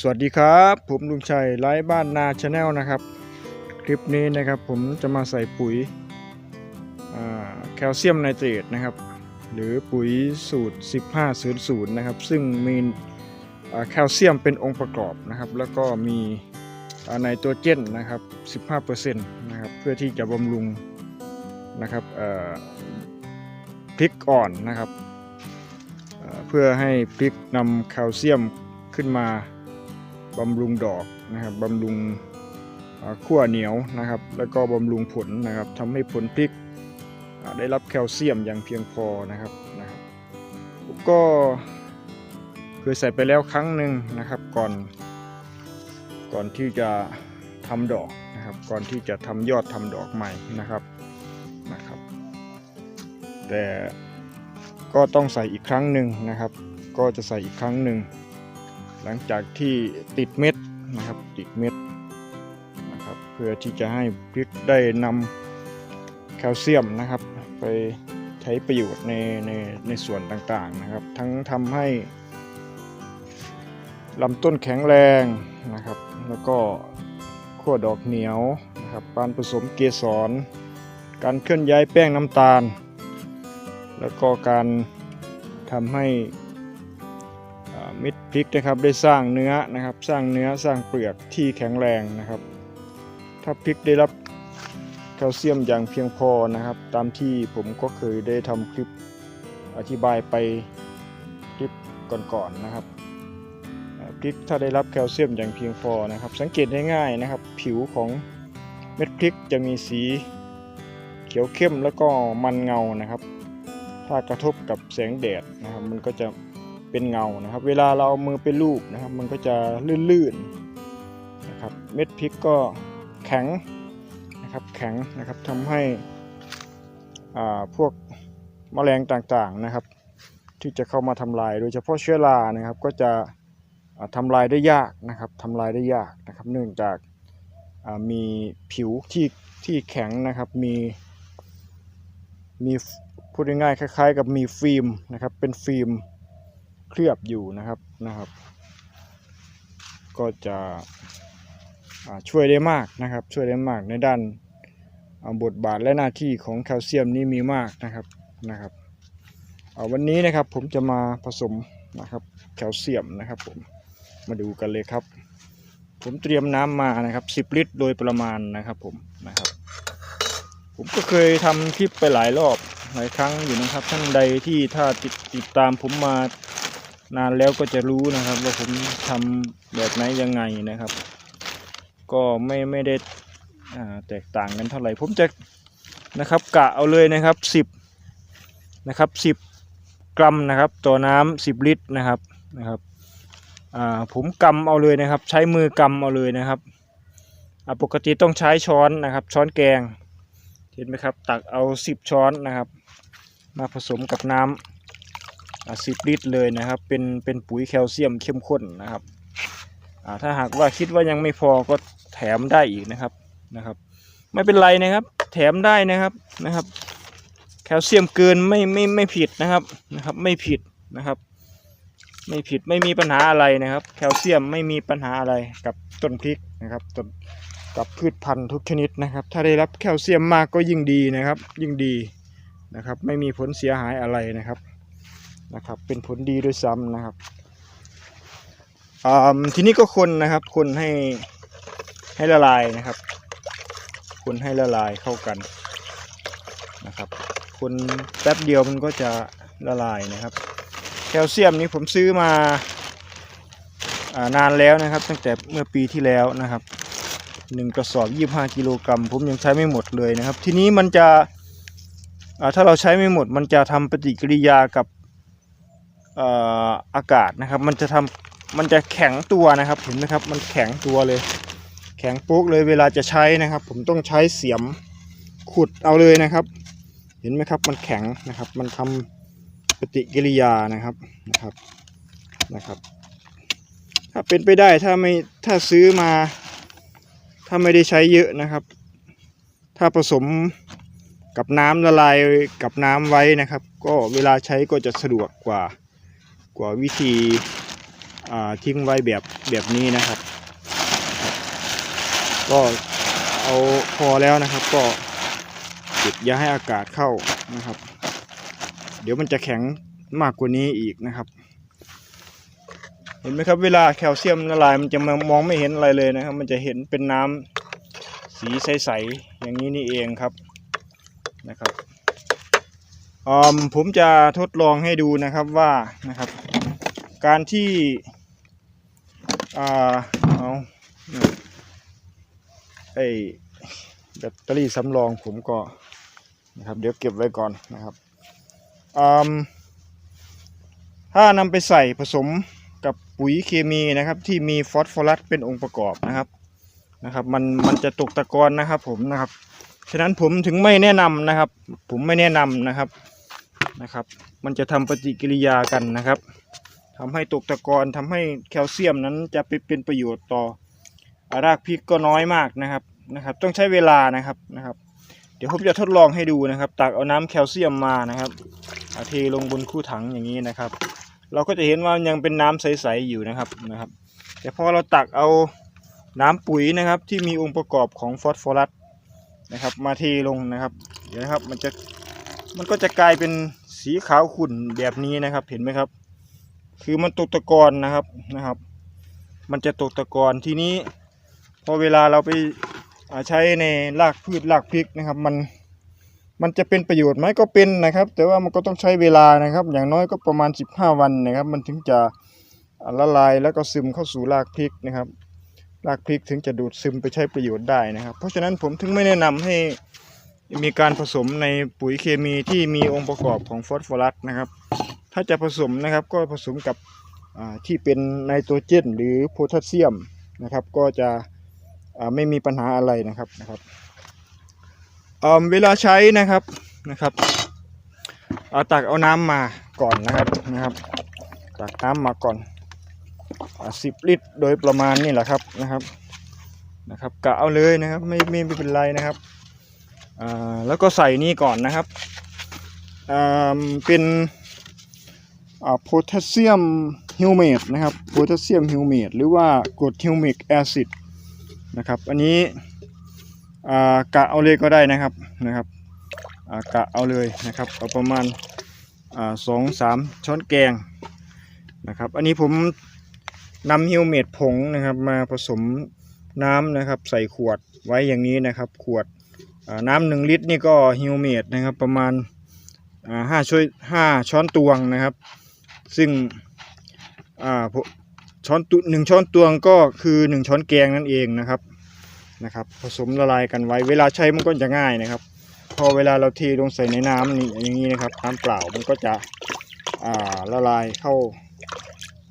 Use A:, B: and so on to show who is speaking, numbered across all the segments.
A: สวัสดีครับ ผมลุงชัยไลฟ์บ้านนาชาแนลนะครับ คลิปนี้นะครับผมจะมาใส่ปุ๋ยแคลเซียมไนเตรตนะครับ หรือปุ๋ยสูตร 1500 นะครับ ซึ่งมีแคลเซียมเป็นองค์ประกอบนะครับ แล้วก็มีไนโตรเจนนะครับ 15%นะครับเพื่อที่จะบำรุงนะครับพริกอ่อนนะครับเอ่อเพื่อให้พริกนำแคลเซียมขึ้นมา บำรุงดอกนะครับบำรุงขั้วเหนียวนะครับ แล้วก็บำรุงผลนะครับทำให้ผลพริกได้รับแคลเซียมอย่างเพียงพอนะครับนะครับผมก็เคยใส่ไปแล้วครั้งหนึ่งนะครับก่อน ก่อนที่จะทำดอกนะครับ ก่อนที่จะทำยอดทำดอกใหม่นะครับนะครับ แต่ก็ต้องใส่อีกครั้งหนึ่งนะครับ ก็จะใส่อีกครั้งหนึ่ง หลังจากที่ติดเม็ดนะครับติดเม็ดนะครับเพื่อที่จะให้พริกได้นำแคลเซียมนะครับ ไปใช้ประโยชน์ในในในส่วนต่างๆนะครับ ทั้งทำให้ลำต้นแข็งแรงนะครับ แล้วก็ขั้วดอกเหนียวนะครับการผสมเกสร การเคลื่อนย้ายแป้งน้ำตาล แล้วก็การทำให้ เม็ดพริกนะครับได้สร้างเนื้อนะครับ สร้างเนื้อสร้างเปลือกที่แข็งแรงนะครับ ถ้าพริกได้รับแคลเซียมอย่างเพียงพอนะครับ ตามที่ผมก็เคยได้ทำคลิปอธิบายไปคลิปก่อนๆนะครับพริกถ้าได้รับแคลเซียมอย่างเพียงพอนะครับ สังเกตง่ายๆนะครับ ผิวของเม็ดพริกจะมีสีเขียวเข้มแล้วก็มันเงานะครับ ถ้ากระทบกับแสงแดดนะครับ มันก็จะ เป็นเงานะครับ เวลาเราเอามือไปลูบนะครับ มันก็จะลื่นๆนะครับ เม็ดพริกก็แข็งนะครับแข็งนะครับทำให้พวกแมลงต่างๆนะครับ ที่จะเข้ามาทำลาย โดยเฉพาะเชื้อรานะครับ ก็จะอ่าทำลายได้ยากนะครับทำลายได้ยากนะครับ เนื่องจากมีผิวที่ที่แข็งนะครับมีมีพูดง่ายๆคล้าย ๆ กับมีฟิล์มนะครับเป็นฟิล์ม เคลือบอยู่นะครับนะครับ ก็จะช่วยได้มากนะครับ ช่วยได้มากในด้านบทบาทและหน้าที่ของแคลเซียมนี่มีมากนะครับนะครับวันนี้นะครับผมจะมาผสมนะครับแคลเซียมนะครับผมมาดูกันเลยครับ ผมเตรียมน้ำมานะครับ 10 ลิตรโดยประมาณนะครับผมนะครับ ผมก็เคยทำคลิปไปหลายรอบหลายครั้งอยู่นะครับท่านใดที่ถ้าติดติดตามผมมา นานแล้วก็จะรู้นะครับว่าผมทำแบบไหนยังไงนะครับ ก็ไม่ไม่ได้แตกต่างกันเท่าไหร่ผมจะนะครับกะเอาเลยนะครับ10นะครับ10กรัมนะครับต่อน้ำ10ลิตรนะครับนะครับผมกำเอาเลยนะครับ ใช้มือกำเอาเลยนะครับปกติต้องใช้ช้อนนะครับ ช้อนแกงเห็นไหมครับ ตักเอา10ช้อนนะครับ มาผสมกับน้ำ สิบลิตรเลยนะครับ เป็นเป็นปุ๋ยแคลเซียมเข้มข้นนะครับถ้าหากว่าคิดว่ายังไม่พอก็แถมได้อีกนะครับนะครับ ไม่เป็นไรนะครับ แถมได้นะครับนะครับ แคลเซียมเกินไม่ไม่ไม่ผิดนะครับนะครับ ไม่ผิดนะครับ ไม่ผิดไม่มีปัญหาอะไรนะครับ แคลเซียมไม่มีปัญหาอะไรกับต้นพริกนะครับต้นกับพืชพันธุ์ทุกชนิดนะครับ ถ้าได้รับแคลเซียมมากก็ยิ่งดีนะครับ ยิ่งดีนะครับ ไม่มีผลเสียหายอะไรนะครับ นะครับ เป็นผลดีด้วยซ้ำนะครับทีนี้ก็คนนะครับ คนให้ให้ละลายนะครับ คนให้ละลายเข้ากันนะครับ คนแป๊บเดียวมันก็จะละลายนะครับ แคลเซียมนี้ผมซื้อมาอานานแล้วนะครับ ตั้งแต่เมื่อปีที่แล้วนะครับหนึ่งกระสอบ25กิโลกรัมผมยังใช้ไม่หมดเลยนะครับ ทีนี้มันจะถ้าเราใช้ไม่หมด มันจะทำปฏิกิริยากับ อากาศนะครับ มันจะทำมันจะแข็งตัวนะครับเห็นไหมครับ มันแข็งตัวเลย แข็งปุ๊กเลยเวลาจะใช้นะครับ ผมต้องใช้เสียมขุดเอาเลยนะครับ เห็นไหมครับ มันแข็งนะครับ มันทำปฏิกิริยานะครับนะครับนะครับ ถ้าเป็นไปได้ถ้าไม่ถ้าซื้อมา ถ้าไม่ได้ใช้เยอะนะครับ ถ้าผสมกับน้ำละลายกับน้ำไว้นะครับ ก็เวลาใช้ก็จะสะดวกกว่า กว่าวิธีทิ้งไว้แบบแบบนี้นะครับ ก็เอาพอแล้วนะครับ ก็ปิดอย่าให้อากาศเข้านะครับ เดี๋ยวมันจะแข็งมากกว่านี้อีกนะครับเห็นไหมครับเวลาแคลเซียมละลายมันจะมองไม่เห็นอะไรเลยนะครับ มันจะเห็นเป็นน้ำสีใสๆอย่างนี้นี่เองครับนะครับผมจะทดลองให้ดูนะครับว่านะครับ การที่อ่าเอาไอแบตเตอรี่สำรองผมก็นะครับเดี๋ยวเก็บไว้ก่อนนะครับอืมถ้านำไปใส่ผสมกับปุ๋ยเคมีนะครับที่มีฟอสฟอรัสเป็นองค์ประกอบนะครับนะครับมันมันจะตกตะกอนนะครับผมนะครับฉะนั้นผมถึงไม่แนะนำนะครับ ผมไม่แนะนำนะครับนะครับ มันจะทำปฏิกิริยากันนะครับ ทำให้ตกตะกอนทำให้แคลเซียมนั้นจะไปเป็นประโยชน์ต่อรากพริกก็น้อยมากนะครับนะครับ ต้องใช้เวลานะครับนะครับ เดี๋ยวผมจะทดลองให้ดูนะครับ ตักเอาน้ำแคลเซียมมานะครับเทลงบนคู่ถังอย่างนี้นะครับ เราก็จะเห็นว่ายังเป็นน้ำใสๆอยู่นะครับนะครับ แต่พอเราตักเอาน้ำปุ๋ยนะครับ ที่มีองค์ประกอบของฟอสฟอรัสนะครับ มาเทลงนะครับ เดี๋ยวนะครับมันจะมันก็จะกลายเป็นสีขาวขุ่นแบบนี้นะครับเห็นไหมครับ คือมันตกตะกอนนะครับนะครับ มันจะตกตะกอนทีนี้ พอเวลาเราไปาใช้ในรากพืชรากพริกนะครับ มันมันจะเป็นประโยชน์ไหมก็เป็นนะครับ แต่ว่ามันก็ต้องใช้เวลานะครับ อย่างน้อยก็ประมาณ 15 วันนะครับ มันถึงจะละลายแล้วก็ซึมเข้าสู่รากพริกนะครับรากพริกถึงจะดูดซึมไปใช้ประโยชน์ได้นะครับ เพราะฉะนั้นผมถึงไม่แนะนำให้มีการผสมในปุ๋ยเคมีที่มีองค์ประกอบของฟอสฟอรัสนะครับ ถ้าจะผสมนะครับก็ผสมกับที่เป็นไนโตรเจน หรือโพแทสเซียมนะครับ ก็จะไม่มีปัญหาอะไรนะครับนะครับอ่าเวลาใช้นะครับนะครับเอาตักเอาน้ำมาก่อนนะครับนะครับ ตักน้ำมาก่อนสิบลิตรโดยประมาณนี่แหละครับนะครับนะครับกะเอาเลยนะครับไม่ไม่เป็นไรนะครับแล้วก็ใส่นี่ก่อนนะครับเป็น โพแทสเซียมฮิวเมตนะครับโพแทสเซียมฮิวเมตหรือว่ากรดฮิวมิกแอซิดนะครับอันนี้กะเอาเลยก็ได้นะครับนะครับกะเอาเลยนะครับเอาประมาณสองสามช้อนแกงนะครับอันนี้ผมนำฮิวเมตผงนะครับมาผสมน้ำนะครับใส่ขวดไว้อย่างนี้นะครับ ขวดน้ำหนึ่งลิตรนี่ก็ฮิวเมตนะครับประมาณห้าช่วยห้าช้อนตวงนะครับ ซึ่งอ่าพวช้อนตุหนึ่งช้อนตวงก็คือหนึ่งช้อนแกงนั่นเองนะครับนะครับ ผสมละลายกันไว้เวลาใช้มันก็จะง่ายนะครับ พอเวลาเราเทลงใส่ในน้ำนี่อย่างนี้นะครับน้ำเปล่ามันก็จะอ่าละลายเข้า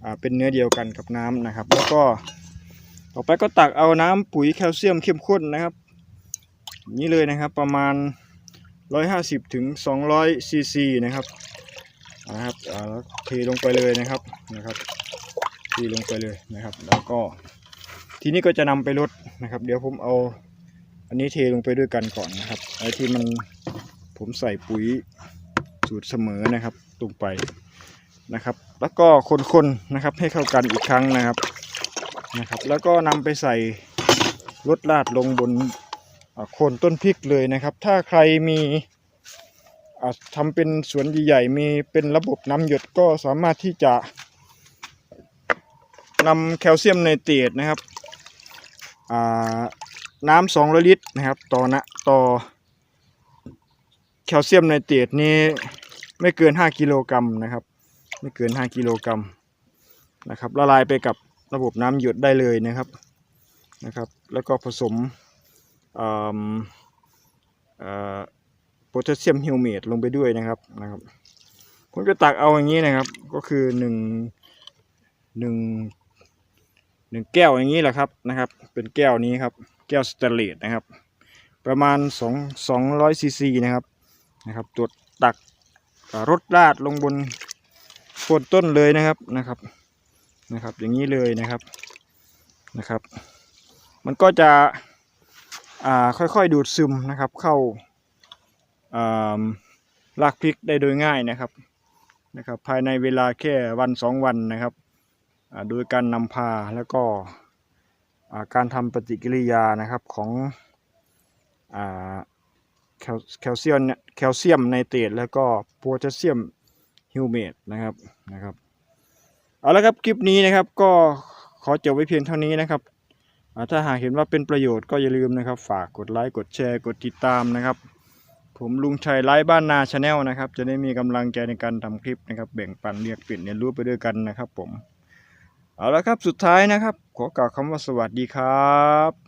A: อ่าเป็นเนื้อเดียวกันกับน้ำนะครับ แล้วก็ต่อไปก็ตักเอาน้ำปุ๋ยแคลเซียมเข้มข้นนะครับ นี้เลยนะครับประมาณ 150ถึง200ซีซีนะครับ นะครับแล้วเทลงไปเลยนะครับนะครับเทลงไปเลยนะครับ แล้วก็ทีนี้ก็จะนำไปลดนะครับ เดี๋ยวผมเอา อันนี้เทลงไปด้วยกันก่อนนะครับไอ้ที่มันผมใส่ปุ๋ยสูตรเสมอนะครับลงไปนะครับ แล้วก็คนๆนะครับให้เข้ากันอีกครั้งนะครับนะครับ แล้วก็นำไปใส่ลดลาดลงบนโคนต้นพริกเลยนะครับ ถ้าใครมี อ่าทำเป็นสวนใหญ่ๆมีเป็นระบบน้ำหยดก็สามารถที่จะนำแคลเซียมไนเตรตนะครับน้ำสองลิตรนะครับต่อนะต่อแคลเซียมไนเตรตนี่ไม่เกิน 5 กิโลกรัมนะครับ ไม่เกิน 5 กิโลกรัมนะครับละลายไปกับระบบน้ำหยดได้เลยนะครับนะครับ แล้วก็ผสมอ่าอ่า พแทสเซียมเฮิวเมตลงไปด้วยนะครับนะครับผมจะตักเอาอย่างนี้นะครับ ก็คือหนึ่งหนึ่งหนึ่งแก้วอย่างนี้แหละครับนะครับ เป็นแก้วนี้ครับ แก้วสเตนเลสนะครับ ประมาณสองสองร้อยซีซีนะครับนะครับตัวตักรดราดลงบนโคนต้นเลยนะครับนะครับนะครับ อย่างนี้เลยนะครับนะครับ มันก็จะอ่าค่อยๆดูดซึมนะครับเข้า รากพริกได้โดยง่ายนะครับนะครับ ภายในเวลาแค่วันสองวันนะครับโดยการนำพาแล้วก็การทำปฏิกิริยานะครับของอแคลเซียมแคลเซียมไนเตรตแล้วก็โพแทสเซียมฮิวเมตนะครับนะครับเอาละครับคลิปนี้นะครับก็ขอจบไว้เพียงเท่านี้นะครับถ้าหากเห็นว่าเป็นประโยชน์ก็อย่าลืมนะครับ ฝากกดไลค์กดแชร์กดติดตามนะครับ ผมลุงชัยไลฟ์บ้านนาชาแนลนะครับ จะได้มีกำลังใจในการทำคลิปนะครับ แบ่งปันเรียกเปลี่ยนเรียนรู้ไปด้วยกันนะครับ ผม เอาละครับสุดท้ายนะครับ ขอกล่าวคำว่าสวัสดีครับ